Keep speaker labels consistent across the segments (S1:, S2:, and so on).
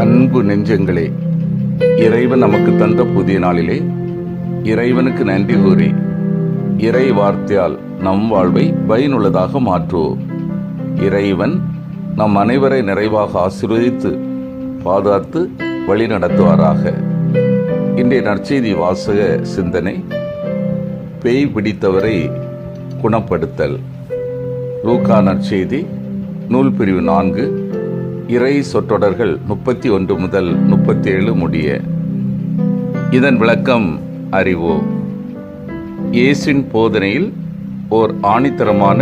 S1: அன்பு நெஞ்சங்களே இறைவன் நமக்கு தந்த புதிய நாளிலே இறைவனுக்கு நன்றி கூறி இறை வார்த்தையால் நம் வாழ்வை பயனுள்ளதாக மாற்றுவோம். இறைவன் நம் அனைவரை நிறைவாக ஆசீர்வதித்து பாதுகாத்து வழி நடத்துவாராக இன்றைய நற்செய்தி வாசக சிந்தனை பேய் பிடித்தவரை குணப்படுத்தல். லூக்கா நற்செய்தி நூல் பிரிவு நான்கு இறை சொற்றொடர்கள் முப்பத்தி ஒன்று முதல் முப்பத்தி ஏழு முடிய. இதன் விளக்கம் அறிவோம் இயேசின் போதனையில் ஓர் ஆணித்தரமான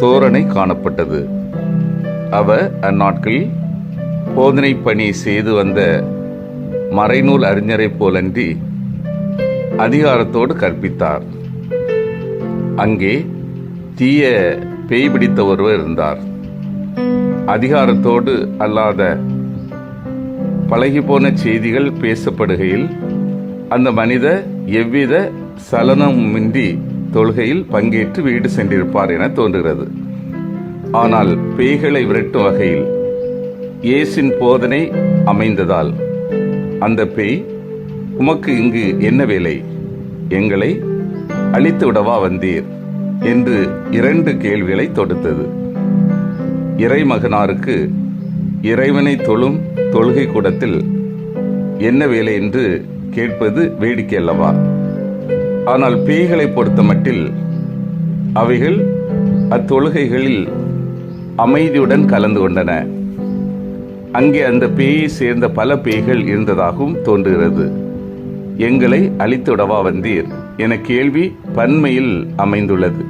S1: தோரணை காணப்பட்டது. அவர் அந்நாட்களில் போதனை பணி செய்து வந்த மறைநூல் அறிஞரைப் போலன்றி அதிகாரத்தோடு கற்பித்தார். அங்கே தீய பேய் பிடித்த ஒருவர் இருந்தார். அதிகாரத்தோடு அல்லாத பழகிப்போன செய்திகள் பேசப்படுகையில் அந்த மனித எவ்வித சலனமின்றி தொழுகையில் பங்கேற்று வீடு சென்றிருப்பார் என தோன்றுகிறது. ஆனால் பேய்களை விரட்டும் வகையில் இயேசின் போதனை அமைந்ததால் அந்த பேய் உமக்கு இங்கு என்ன வேலை? எங்களை அழித்து விடவா வந்தீர்? என்று இரண்டு கேள்விகளை தொடுத்தது. இறைமகனாருக்கு இறைவனை தொழும் தொழுகை கூடத்தில் என்ன வேலை என்று கேட்பது வேடிக்கை அல்லவா? ஆனால் பேய்களை பொறுத்த மட்டில் அவைகள் அத்தொழுகைகளில் அமைதியுடன் கலந்து கொண்டன. அங்கே அந்த பேயை சேர்ந்த பல பேய்கள் இருந்ததாகவும் தோன்றுகிறது. எங்களை அழித்துடவா வந்தீர் என கேள்வி பன்மையில் அமைந்துள்ளது.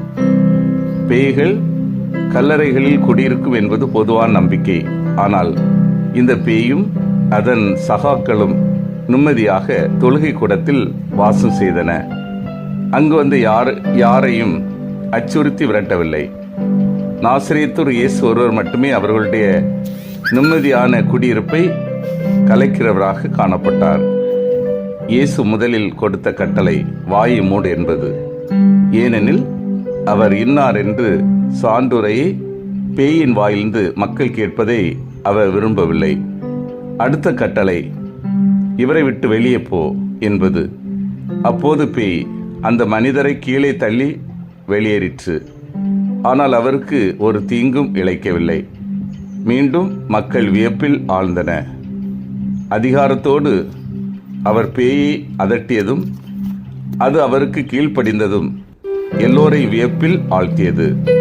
S1: பேய்கள் கல்லறைகளில் குடியிருக்கும் என்பது பொதுவான நம்பிக்கை. ஆனால் இந்த பேயும் அதன் சகாக்களும் நிம்மதியாக தொழுகை கூடத்தில் வாசம் செய்தன. அங்கு வந்து யார் யாரையும் அச்சுறுத்தி விரட்டவில்லை. நாசிரியத்தூர் இயேசு ஒருவர் மட்டுமே அவர்களுடைய நிம்மதியான குடியிருப்பை கலைக்கிறவராக காணப்பட்டார். இயேசு முதலில் கொடுத்த கட்டளை வாயை மூடு என்பது. ஏனெனில் அவர் இன்னார் என்று சான்றுரை பேயின் வாயிலிருந்து மக்கள் கேட்பதை அவர் விரும்பவில்லை. அடுத்த கட்டளை இவரை விட்டு வெளியே போ என்பது. அப்போது பேய் அந்த மனிதரை கீழே தள்ளி வெளியேறிற்று. ஆனால் அவருக்கு ஒரு தீங்கும் இழைக்கவில்லை. மீண்டும் மக்கள் வியப்பில் ஆழ்ந்தன. அதிகாரத்தோடு அவர் பேயை அதட்டியதும் அது அவருக்கு கீழ்ப்படிந்ததும் எல்லோரை வியப்பில் ஆழ்த்தியது.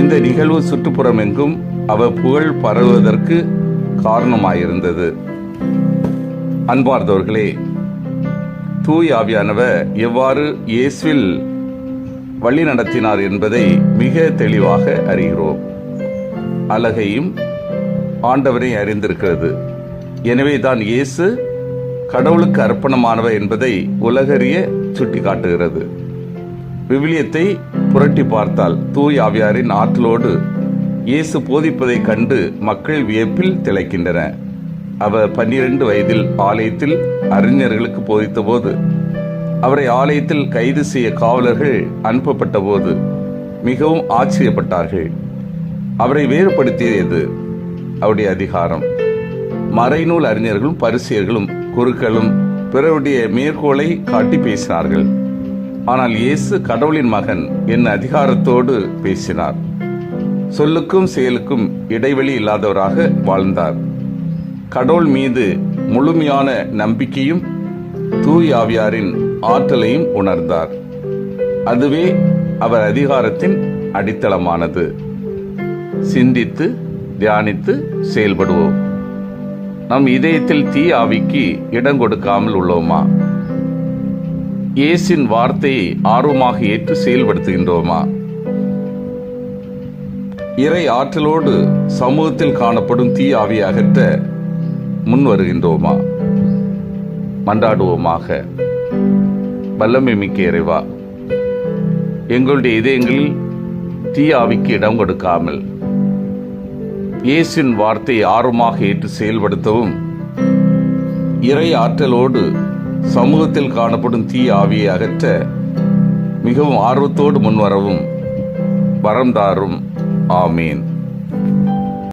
S1: இந்த நிகழ்வு சுற்றுப்புறம் எங்கும் அவர் புகழ் பரவுவதற்கு காரணமாயிருந்தது. அன்பார்ந்தவர்களே தூய் ஆவியானவர் எவ்வாறு இயேசுவில் வழி நடத்தினார் என்பதை மிக தெளிவாக அறிகிறோம். அழகையும் ஆண்டவரை அறிந்திருக்கிறது. எனவே தான் இயேசு கடவுளுக்கு அர்ப்பணமானவர் என்பதை உலகறிய சுட்டிக்காட்டுகிறது. விவிலியத்தை புரட்டி பார்த்தால் தூய் ஆவியாரின் ஆற்றலோடு இயேசு போதிப்பதைக் கண்டு மக்கள் வியப்பில் திளைக்கின்றன. அவர் பன்னிரண்டு வயதில் ஆலயத்தில் அறிஞர்களுக்கு போதித்தபோது அவரை ஆலயத்தில் கைது செய்ய காவலர்கள் அனுப்பப்பட்ட போது மிகவும் ஆச்சரியப்பட்டார்கள். அவரை வேறுபடுத்தியது அவருடைய அதிகாரம். மறைநூல் அறிஞர்களும் பரிசியர்களும் குருக்களும் பிறருடைய மேற்கோளை காட்டி பேசினார்கள். ஆனால் இயேசு கடவுளின் மகன் என் அதிகாரத்தோடு பேசினார். சொல்லுக்கும் செயலுக்கும் இடைவெளி இல்லாதவராக வாழ்ந்தார். கடவுள் மீது முழுமையான நம்பிக்கையும் தூய் ஆவியாரின் ஆற்றலையும் உணர்ந்தார். அதுவே அவர் அதிகாரத்தின் அடித்தளமானது. சிந்தித்து தியானித்து செயல்படுவோம். நம் இதயத்தில் தீ ஆவிக்கு இடம் கொடுக்காமல் உள்ளோமா? இயேசின் வார்த்தையை ஆர்வமாக ஏற்று செயல்படுத்துகின்றோமா? இறை ஆற்றலோடு சமூகத்தில் காணப்படும் தீ அகற்ற முன் வருகின்றோமா? மன்றாடுவோமாக. வல்லமை மிக்க இறைவா எங்களுடைய இதயங்களில் தீ ஆவிக்கு இடம் கொடுக்காமல் இயேசின் வார்த்தையை ஆர்வமாக ஏற்று செயல்படுத்தவும் இறை ஆற்றலோடு சமூகத்தில் காணப்படும் தீ ஆவியை அகற்ற மிகவும் ஆர்வத்தோடு முன்வரவும் வரம் தாரும். ஆமீன்.